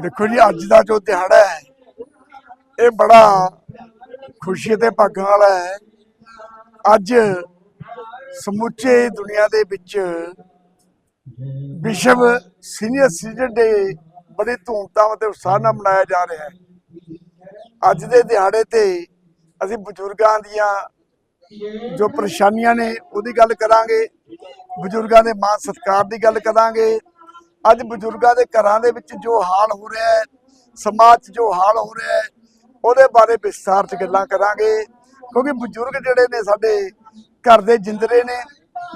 ਦੇਖੋ ਜੀ, ਅੱਜ ਦਾ ਜੋ ਦਿਹਾੜਾ ਹੈ, ਇਹ ਬੜਾ ਖੁਸ਼ੀ ਤੇ ਭਾਗਾਂ ਵਾਲਾ ਹੈ। ਅੱਜ ਸਮੁੱਚੇ ਦੁਨੀਆ ਦੇ ਵਿੱਚ ਵਿਸ਼ਵ ਸੀਨੀਅਰ ਸਿਟੀਜ਼ਨ ਡੇ ਬੜੀ ਧੂਮਧਾਮ ਤੇ ਉਤਸ਼ਾਹ ਨਾਲ ਮਨਾਇਆ ਜਾ ਰਿਹਾ ਹੈ। ਅੱਜ ਦੇ ਦਿਹਾੜੇ ਤੇ ਅਸੀਂ ਬਜ਼ੁਰਗਾਂ ਦੀਆਂ ਜੋ ਪਰੇਸ਼ਾਨੀਆਂ ਨੇ ਉਹਦੀ ਗੱਲ ਕਰਾਂਗੇ, ਬਜ਼ੁਰਗਾਂ ਦੇ ਮਾਨ ਸਤਿਕਾਰ ਦੀ ਗੱਲ ਕਰਾਂਗੇ ਅੱਜ ਬਜ਼ੁਰਗਾਂ ਦੇ ਘਰਾਂ ਦੇ ਵਿੱਚ ਜੋ ਹਾਲ ਹੋ ਰਿਹਾ ਹੈ, ਸਮਾਜ 'ਚ ਜੋ ਹਾਲ ਹੋ ਰਿਹਾ ਹੈ, ਉਹਦੇ ਬਾਰੇ ਵਿਸਥਾਰ 'ਚ ਗੱਲਾਂ ਕਰਾਂਗੇ। ਕਿਉਂਕਿ ਬਜ਼ੁਰਗ ਜਿਹੜੇ ਨੇ ਸਾਡੇ ਘਰ ਦੇ ਜਿੰਦਰੇ ਨੇ,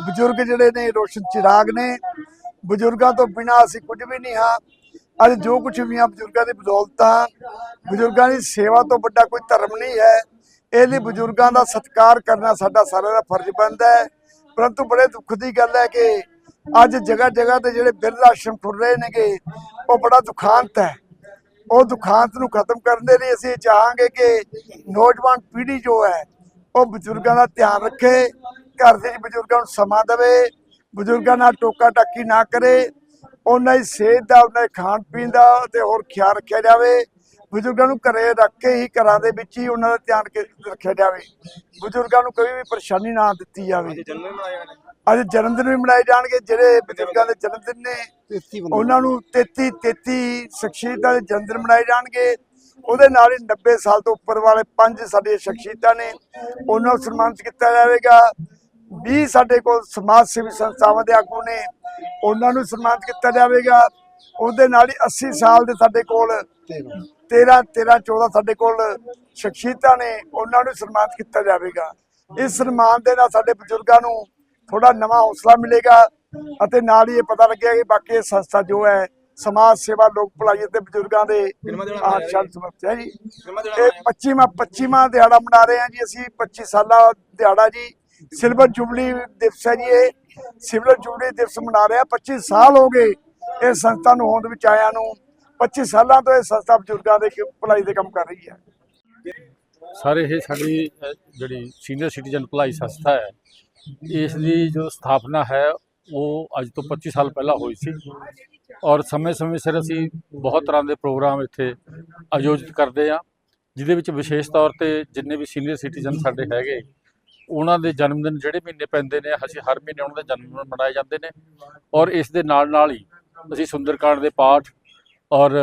ਬਜ਼ੁਰਗ ਜਿਹੜੇ ਨੇ ਰੋਸ਼ਨ ਚਿਰਾਗ ਨੇ। ਬਜ਼ੁਰਗਾਂ ਤੋਂ ਬਿਨਾਂ ਅਸੀਂ ਕੁਝ ਵੀ ਨਹੀਂ ਹਾਂ। ਅੱਜ ਜੋ ਕੁਝ ਵੀ ਆ ਬਜ਼ੁਰਗਾਂ ਦੀ ਬਦੌਲਤ ਆ ਬਜ਼ੁਰਗਾਂ ਦੀ ਸੇਵਾ ਤੋਂ ਵੱਡਾ ਕੋਈ ਧਰਮ ਨਹੀਂ ਹੈ। ਇਹ ਲਈ ਬਜ਼ੁਰਗਾਂ ਦਾ ਸਤਿਕਾਰ ਕਰਨਾ ਸਾਡਾ ਸਾਰਿਆਂ ਦਾ ਫਰਜ਼ ਬਣਦਾ ਹੈ। ਪਰੰਤੂ ਬੜੇ ਦੁੱਖ ਦੀ ਗੱਲ ਹੈ ਕਿ ਅੱਜ ਜਗ੍ਹਾ ਜਗ੍ਹਾ ਤੇ ਜਿਹੜੇ ਬਿਰਧ ਆਸ਼ਰਮ ਖੁੱਲ ਰਹੇ ਨੇਗੇ, ਉਹ ਬੜਾ ਦੁਖਾਂਤ ਹੈ। ਉਹ ਦੁਖਾਂਤ ਨੂੰ ਖਤਮ ਕਰਨ ਦੇ ਲਈ ਅਸੀਂ ਚਾਹਾਂਗੇ ਕਿ ਨੌਜਵਾਨ ਪੀੜ੍ਹੀ ਜੋ ਹੈ, ਉਹ ਬਜ਼ੁਰਗਾਂ ਦਾ ਧਿਆਨ ਰੱਖੇ, ਘਰ ਦੇ ਬਜ਼ੁਰਗਾਂ ਨੂੰ ਸਮਾਂ ਦੇਵੇ, ਬਜ਼ੁਰਗਾਂ ਨਾਲ ਟੋਕਾ ਟਾਕੀ ਨਾ ਕਰੇ, ਉਹਨਾਂ ਦੀ ਸਿਹਤ ਦਾ, ਉਹਨਾਂ ਦੇ ਖਾਣ ਪੀਣ ਦਾ ਤੇ ਹੋਰ ਖਿਆਲ ਰੱਖਿਆ ਜਾਵੇ। ਬਜ਼ੁਰਗਾਂ ਨੂੰ ਘਰੇ ਰੱਖ ਕੇ ਹੀ ਘਰਾਂ ਦੇ ਵਿੱਚ ਹੀ ਉਹਨਾਂ ਦਾ ਧਿਆਨ ਰੱਖਿਆ ਜਾਵੇ। ਬਜ਼ੁਰਗਾਂ ਨੂੰ ਕੋਈ ਵੀ ਪਰੇਸ਼ਾਨੀ ਨਾ ਦਿੱਤੀ ਜਾਵੇ। ਅੱਜ ਜਨਮ ਦਿਨ ਵੀ ਮਨਾਏ ਜਾਣਗੇ ਜਿਹੜੇ ਬਜ਼ੁਰਗਾਂ ਦੇ ਜਨਮ ਦਿਨ ਨੇ ਉਹਨਾਂ ਨੂੰ 33 33 ਸ਼ਖਸੀਅਤਾਂ ਦੇ ਜਨਮ ਦਿਨ ਮਨਾਏ ਜਾਣਗੇ। ਉਹਦੇ ਨਾਲ ਹੀ 90 ਸਾਲ ਤੋਂ ਉੱਪਰ ਵਾਲੇ ਪੰਜ ਸਾਡੇ ਸ਼ਖਸੀਅਤਾਂ ਨੇ ਉਹਨਾਂ ਨੂੰ ਸਨਮਾਨਿਤ ਕੀਤਾ ਜਾਵੇਗਾ। 20 ਸਾਡੇ ਕੋਲ ਸਮਾਜ ਸੇਵੀ ਸੰਸਥਾਵਾਂ ਦੇ ਆਗੂ ਨੇ ਉਹਨਾਂ ਨੂੰ ਸਨਮਾਨਿਤ ਕੀਤਾ ਜਾਵੇਗਾ। ਉਹਦੇ ਨਾਲ ਹੀ 80 ਸਾਲ ਦੇ ਸਾਡੇ ਕੋਲ 13 13 14 ਸਾਡੇ ਕੋਲ ਸ਼ਖਸੀਅਤਾਂ ਨੇ ਉਹਨਾਂ ਨੂੰ ਸਨਮਾਨਿਤ ਕੀਤਾ ਜਾਵੇਗਾ। ਇਸ ਸਨਮਾਨ ਦੇ ਨਾਲ ਸਾਡੇ ਬਜ਼ੁਰਗਾਂ ਨੂੰ ਥੋੜਾ ਨਵਾਂ ਹੌਸਲਾ ਮਿਲੇਗਾ ਅਤੇ ਨਾਲ ਹੀ ਇਹ ਪਤਾ ਲੱਗਿਆ ਕਿ ਬਾਕੀ ਸੰਸਥਾ ਜੋ ਹੈ ਸਮਾਜ ਸੇਵਾ ਲੋਕ ਭਲਾਈ ਅਤੇ ਬਜ਼ੁਰਗਾਂ ਦੇ ਫਿਲਮਾਂ ਦੇਣਾ ਆਸ਼ਾਨ ਸਮਰਥ ਹੈ ਜੀ। ਇਹ 25ਵਾਂ 25ਵਾਂ ਦਿਹਾੜਾ ਮਨਾ ਰਹੇ ਹਾਂ ਜੀ ਅਸੀਂ 25 ਸਾਲਾ ਦਿਹਾੜਾ ਜੀ। ਸਿਲਵਰ ਜੁਬਲੀ ਦਿਵਸ ਹੈ ਜੀ ਇਹ। ਸਿਲਵਰ ਜੁਬਲੀ ਦਿਵਸ ਮਨਾ ਰਹੇ ਹਾਂ। 25 ਸਾਲ ਹੋ ਗਏ ਇਹ ਸੰਸਥਾ ਨੂੰ ਹੋਂਦ ਵਿੱਚ ਆਇਆਂ ਨੂੰ 25 ਸਾਲਾਂ ਤੋਂ ਇਹ ਸੰਸਥਾ ਬਜ਼ੁਰਗਾਂ ਦੇ ਭਲਾਈ ਦੇ ਕੰਮ ਕਰ ਰਹੀ ਹੈ। ਸਰ, ਇਹ ਸਾਡੀ ਜਿਹੜੀ ਸੀਨੀਅਰ ਸਿਟੀਜ਼ਨ ਭਲਾਈ ਸੰਸਥਾ ਹੈ, ਇਸ ਦੀ ਜੋ ਸਥਾਪਨਾ ਹੈ, ਉਹ ਅੱਜ ਤੋਂ 25 ਸਾਲ ਪਹਿਲਾਂ ਹੋਈ ਸੀ। ਔਰ ਸਮੇਂ-ਸਮੇਂ ਸਿਰ ਅਸੀਂ ਬਹੁਤ ਤਰ੍ਹਾਂ ਦੇ ਪ੍ਰੋਗਰਾਮ ਇੱਥੇ ਆਯੋਜਿਤ ਕਰਦੇ ਆ ਜਿਹਦੇ ਵਿੱਚ ਵਿਸ਼ੇਸ਼ ਤੌਰ ਤੇ ਜਿੰਨੇ ਵੀ ਸੀਨੀਅਰ ਸਿਟੀਜ਼ਨ ਸਾਡੇ ਹੈਗੇ, ਉਹਨਾਂ ਦੇ ਜਨਮ ਦਿਨ ਜਿਹੜੇ ਮਹੀਨੇ ਪੈਂਦੇ ਨੇ, ਅਸੀਂ ਹਰ ਮਹੀਨੇ ਉਹਨਾਂ ਦੇ ਜਨਮ ਦਿਨ ਮਨਾਏ ਜਾਂਦੇ ਨੇ। ਔਰ ਇਸ ਦੇ ਨਾਲ ਨਾਲ ਹੀ ਅਸੀਂ ਸੁੰਦਰਕਾਂਡ ਦੇ ਪਾਠ ਔਰ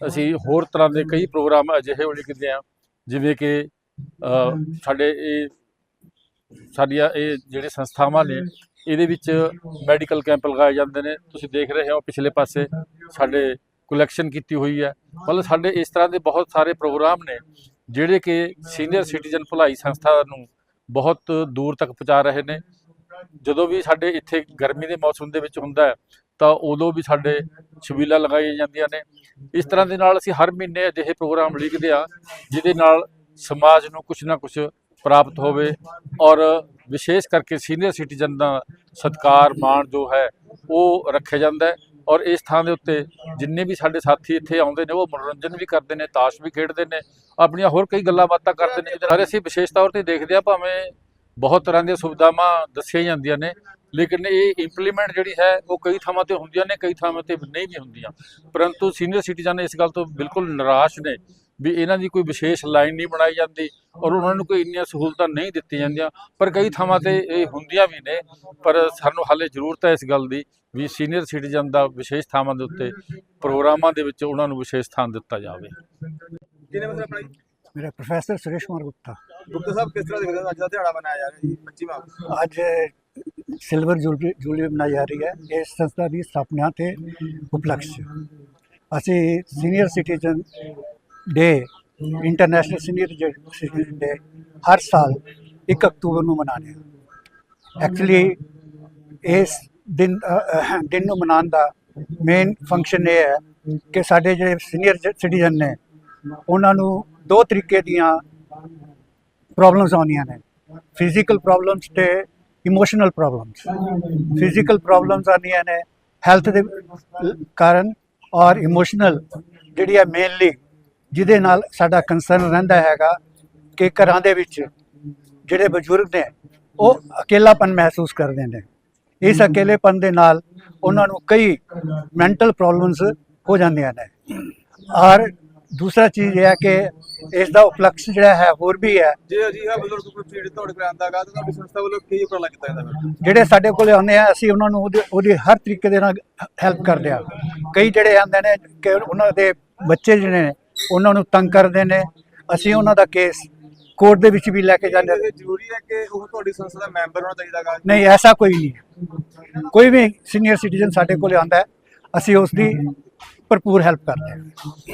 ਅਸੀਂ ਹੋਰ ਤਰ੍ਹਾਂ ਦੇ ਕਈ ਪ੍ਰੋਗਰਾਮ ਅਜਿਹੇ ਉਲੀਕਦੇ ਆ, ਜਿਵੇਂ ਕਿ ਸਾਡੇ ਇਹ ਸਾਡੀਆਂ ਇਹ ਜਿਹੜੇ ਸੰਸਥਾਵਾਂ ਨੇ, ਇਹਦੇ ਵਿੱਚ ਮੈਡੀਕਲ ਕੈਂਪ ਲਗਾਏ ਜਾਂਦੇ ਨੇ। ਤੁਸੀਂ ਦੇਖ ਰਹੇ ਹੋ ਪਿਛਲੇ ਪਾਸੇ ਸਾਡੇ ਕਲੈਕਸ਼ਨ ਕੀਤੀ ਹੋਈ ਹੈ। ਮਤਲਬ ਸਾਡੇ ਇਸ ਤਰ੍ਹਾਂ ਦੇ ਬਹੁਤ ਸਾਰੇ ਪ੍ਰੋਗਰਾਮ ਨੇ, ਜਿਹੜੇ ਕਿ ਸੀਨੀਅਰ ਸਿਟੀਜ਼ਨ ਭਲਾਈ ਸੰਸਥਾ ਨੂੰ ਬਹੁਤ ਦੂਰ ਤੱਕ ਪਹੁੰਚਾ ਰਹੇ ਨੇ। ਜਦੋਂ ਵੀ ਸਾਡੇ ਇੱਥੇ ਗਰਮੀ ਦੇ ਮੌਸਮ ਦੇ ਵਿੱਚ ਹੁੰਦਾ ਤਾਂ ਉਦੋਂ ਵੀ ਸਾਡੇ ਛਬੀਲਾਂ ਲਗਾਈਆਂ ਜਾਂਦੀਆਂ ਨੇ। ਇਸ ਤਰ੍ਹਾਂ ਦੇ ਨਾਲ ਅਸੀਂ ਹਰ ਮਹੀਨੇ ਅਜਿਹੇ ਪ੍ਰੋਗਰਾਮ ਲਿਖਦੇ ਆ ਜਿਹਦੇ ਨਾਲ ਸਮਾਜ ਨੂੰ ਕੁਝ ਨਾ ਕੁਝ ਪ੍ਰਾਪਤ ਹੋਵੇ ਔਰ ਵਿਸ਼ੇਸ਼ ਕਰਕੇ ਸੀਨੀਅਰ ਸਿਟੀਜ਼ਨ ਦਾ ਸਤਕਾਰ, ਮਾਣ ਜੋ ਹੈ, ਉਹ ਰੱਖਿਆ ਜਾਂਦਾ ਔਰ ਇਸ ਥਾਂ ਦੇ ਉੱਤੇ ਜਿੰਨੇ ਵੀ ਸਾਡੇ ਸਾਥੀ ਇੱਥੇ ਆਉਂਦੇ ਨੇ, ਉਹ ਮਨੋਰੰਜਨ ਵੀ ਕਰਦੇ ਨੇ, ਤਾਸ਼ ਵੀ ਖੇਡਦੇ ਨੇ, ਆਪਣੀਆਂ ਹੋਰ ਕਈ ਗੱਲਾਂ ਬਾਤਾਂ ਕਰਦੇ ਨੇ, ਜਿਹਦੇ ਨਾਲ ਅਸੀਂ ਵਿਸ਼ੇਸ਼ ਤੌਰ ਤੇ ਦੇਖਦੇ ਆ ਭਾਵੇਂ ਬਹੁਤ ਤਰ੍ਹਾਂ ਦੀਆਂ ਸੁਵਿਧਾਵਾਂ ਦੱਸੀਆਂ ਜਾਂਦੀਆਂ ਨੇ ਲੇਕਿਨ ਇਹ ਇੰਪਲੀਮੈਂਟ ਜਿਹੜੀ ਹੈ ਉਹ ਕਈ ਥਾਵਾਂ ਤੇ ਹੁੰਦੀਆਂ ਨੇ ਕਈ ਥਾਵਾਂ ਤੇ ਨਹੀਂ ਵੀ ਹੁੰਦੀਆਂ। ਪਰੰਤੂ ਸੀਨੀਅਰ ਸਿਟੀਜ਼ਨ ਇਸ ਗੱਲ ਤੋਂ ਬਿਲਕੁਲ ਨਿਰਾਸ਼ ਨੇ ਵੀ ਇਹਨਾਂ ਦੀ ਕੋਈ ਵਿਸ਼ੇਸ਼ ਲਾਈਨ ਨਹੀਂ ਬਣਾਈ ਜਾਂਦੀ ਔਰ ਉਹਨਾਂ ਨੂੰ ਕੋਈ ਇੰਨੀਆਂ ਸਹੂਲਤਾਂ ਨਹੀਂ ਦਿੱਤੀਆਂ ਜਾਂਦੀਆਂ। ਪਰ ਕਈ ਥਾਵਾਂ ਤੇ ਇਹ ਹੁੰਦੀਆਂ ਵੀ ਨੇ ਪਰ ਸਾਨੂੰ ਹਾਲੇ ਜ਼ਰੂਰਤ ਹੈ ਇਸ ਗੱਲ ਦੀ ਵੀ ਸੀਨੀਅਰ ਸਿਟੀਜ਼ਨ ਦਾ ਵਿਸ਼ੇਸ਼ ਥਾਵਾਂ ਦੇ ਉੱਤੇ ਪ੍ਰੋਗਰਾਮਾਂ ਦੇ ਵਿੱਚ ਉਹਨਾਂ ਨੂੰ ਵਿਸ਼ੇਸ਼ ਸਥਾਨ ਦਿੱਤਾ ਜਾਵੇ। ਕਿਹਨੇ ਮਤਲਬ ਆਪਣਾ ਜੀ? ਮੇਰਾ ਪ੍ਰੋਫੈਸਰ ਸੁਰੇਸ਼ ਕੁਮਾਰ ਗੁਪਤਾ। ਗੁਪਤਾ ਸਾਹਿਬ ਕਿਸ ਤਰ੍ਹਾਂ ਦੇਖਦੇ ਹੋ ਅੱਜ ਦਾ ਦਿਹਾੜਾ ਮਨਾਇਆ ਜਾ ਰਿਹਾ ਜੀ? 25ਵਾਂ ਅੱਜ ਸਿਲਵਰ ਜੁਬਲੀ ਜੁਬਲੀ ਮਨਾਈ ਜਾ ਰਹੀ ਹੈ। ਇਸ ਸੰਸਥਾ ਦੀ ਸਥਾਪਨਾ ਤੇ ਉਪਲਕਸ਼। 'ਚ। ਅਸੀਂ senior citizen day international senior citizen day ਹਰ ਸਾਲ 1 ਅਕਤੂਬਰ ਨੂੰ ਮਨਾਉਂਦੇ ਹਾਂ। ਐਕਚੁਅਲੀ ਇਸ ਦਿਨ ਦਿਨ ਨੂੰ ਮਨਾਉਣ ਦਾ ਮੇਨ ਫੰਕਸ਼ਨ ਇਹ ਹੈ ਕਿ ਸਾਡੇ ਜਿਹੜੇ ਸੀਨੀਅਰ ਸਿਟੀਜ਼ਨ ਨੇ, ਉਹਨਾਂ ਨੂੰ ਦੋ ਤਰੀਕੇ ਦੀਆਂ ਪ੍ਰੋਬਲਮਸ ਆਉਂਦੀਆਂ ਨੇ। ਫਿਜ਼ੀਕਲ ਪ੍ਰੋਬਲਮਸ ਤੇ ਇਮੋਸ਼ਨਲ ਪ੍ਰੋਬਲਮਸ ਫਿਜ਼ੀਕਲ ਪ੍ਰੋਬਲਮਸ ਆਉਂਦੀਆਂ ਨੇ ਹੈਲਥ ਦੇ ਕਾਰਨ ਔਰ ਇਮੋਸ਼ਨਲ ਜਿਹੜੀ ਹੈ ਮੇਨਲੀ ਜਿਹਦੇ ਨਾਲ ਸਾਡਾ ਕੰਸਰਨ ਰਹਿੰਦਾ ਹੈਗਾ ਕਿ ਘਰਾਂ ਦੇ ਵਿੱਚ ਜਿਹੜੇ ਬਜ਼ੁਰਗ ਨੇ ਉਹ ਅਕੇਲਾਪਨ ਮਹਿਸੂਸ ਕਰਦੇ ਨੇ। ਇਸ ਅਕੇਲੇਪਨ ਦੇ ਨਾਲ ਉਹਨਾਂ ਨੂੰ ਕਈ ਮੈਂਟਲ ਪ੍ਰੋਬਲਮਸ ਹੋ ਜਾਂਦੀਆਂ ਨੇ। ਔਰ ਦੂਸਰਾ ਚੀਜ਼ ਇਹ ਹੈ ਕਿ ਇਸ ਦਾ ਉਪਲਕਸ਼ ਜਿਹੜਾ ਹੈ ਹੋਰ ਵੀ ਹੈ। ਜੇ ਅਜਿਹਾ ਬਜ਼ੁਰਗ ਕੋਈ ਪੀੜਤ ਤੁਹਾਡੇ ਕੋਲ ਆਂਦਾਗਾ ਤਾਂ ਤੁਹਾਡੀ ਸੰਸਥਾ ਵੱਲੋਂ ਕੀ ਉਪਰਾਲਾ ਕੀਤਾ ਜਾਂਦਾ ਫਿਰ ਜਿਹੜੇ ਸਾਡੇ ਕੋਲ ਆਉਂਦੇ ਆ ਅਸੀਂ ਉਹਨਾਂ ਨੂੰ ਉਹਦੇ ਉਹਦੀ ਹਰ ਤਰੀਕੇ ਦੇ ਨਾਲ ਹੈਲਪ ਕਰਦੇ ਆ। ਕਈ ਜਿਹੜੇ ਆਉਂਦੇ ਨੇ ਕਿ ਉਹਨਾਂ ਦੇ ਬੱਚੇ ਜਿਹੜੇ ਨੇ ਉਹਨਾਂ ਨੂੰ ਤੰਗ ਕਰਦੇ ਨੇ। ਅਸੀਂ ਉਹਨਾਂ ਦਾ ਕੇਸ ਕੋਰਟ ਦੇ ਵਿੱਚ ਵੀ ਲੈ ਕੇ ਜਾਂਦੇ। ਇਹ ਜ਼ਰੂਰੀ ਹੈ ਕਿ ਉਹ ਤੁਹਾਡੀ ਸੰਸਥਾ ਦਾ ਮੈਂਬਰ ਹੋਣਾ ਚਾਹੀਦਾਗਾ ਨਹੀਂ ਐਸਾ ਕੋਈ ਨਹੀਂ। ਹੈ। ਕੋਈ ਵੀ ਸੀਨੀਅਰ ਸਿਟੀਜ਼ਨ ਸਾਡੇ ਕੋਲ ਆਉਂਦਾ ਹੈ ਅਸੀਂ ਉਸ ਦੀ ਭਰਪੂਰ ਹੈਲਪ ਕਰਦੇ ਹਾਂ।